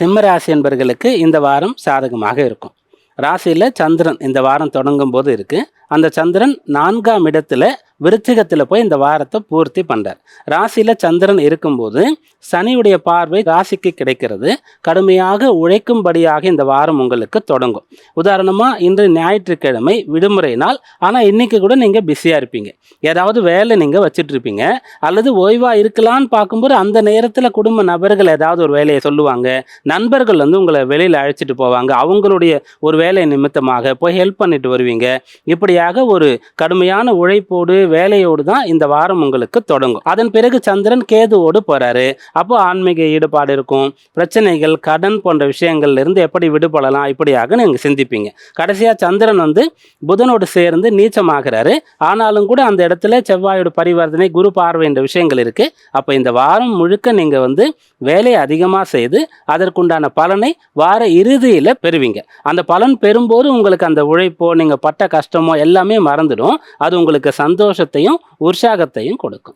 சிம்ம ராசி என்பர்களுக்கு இந்த வாரம் சாதகமாக இருக்கும். ராசியில் சந்திரன் இந்த வாரம் தொடங்கும் போது இருக்குது அந்த சந்திரன் நான்காம் இடத்துல விருச்சிகத்தில் போய் இந்த வாரத்தை பூர்த்தி பண்ணார் ராசியில் சந்திரன் இருக்கும்போது சனியுடைய பார்வை ராசிக்கு கிடைக்கிறது. கடுமையாக உழைக்கும்படியாக இந்த வாரம் உங்களுக்கு தொடங்கும். உதாரணமாக இன்று ஞாயிற்றுக்கிழமை விடுமுறை நாள். ஆனால் இன்னைக்கு கூட நீங்கள் பிஸியாக இருப்பீங்க. ஏதாவது வேலை நீங்கள் வச்சிட்ருப்பீங்க அல்லது ஓய்வாக இருக்கலான்னு பார்க்கும்போது அந்த நேரத்தில் குடும்ப நபர்கள் ஏதாவது ஒரு வேலையை சொல்லுவாங்க. நண்பர்கள் வந்து உங்களை வெளியில் அழைச்சிட்டு போவாங்க. அவங்களுடைய ஒரு வேலை நிமித்தமாக போய் ஹெல்ப் பண்ணிட்டு வருவீங்க. இப்படியாக ஒரு கடுமையான உழைப்போடு வேலையோடு தான் இந்த வாரம் உங்களுக்கு தொடங்கும். அதன் பிறகு சந்திரன் கேதுவோடு போறாரு. அப்போ ஆன்மீக ஈடுபாடு இருக்கும். பிரச்சனைகள் கடன் போன்ற விஷயங்கள்ல இருந்து எப்படி விடுபடலாம் இப்படியாக நீங்க சிந்திப்பீங்க. கடைசியா சந்திரன் வந்து புதனோடு சேர்ந்து நீச்சமாகிறாரு. ஆனாலும் கூட அந்த இடத்துல செவ்வாயோட பரிவர்த்தனை குரு பார்வை என்ற விஷயங்கள் இருக்கு. அப்போ இந்த வாரம் முழுக்க நீங்க வந்து வேலையை அதிகமாக செய்து அதற்குண்டான பலனை வார இறுதியில் பெறுவீங்க. அந்த பலன் பெறும்போது உங்களுக்கு அந்த உழைப்போ நீங்கள் பட்ட கஷ்டமோ எல்லாமே மறந்துடும். அது உங்களுக்கு சந்தோஷம் சந்தோஷத்தையும் உற்சாகத்தையும் கொடுக்கும்.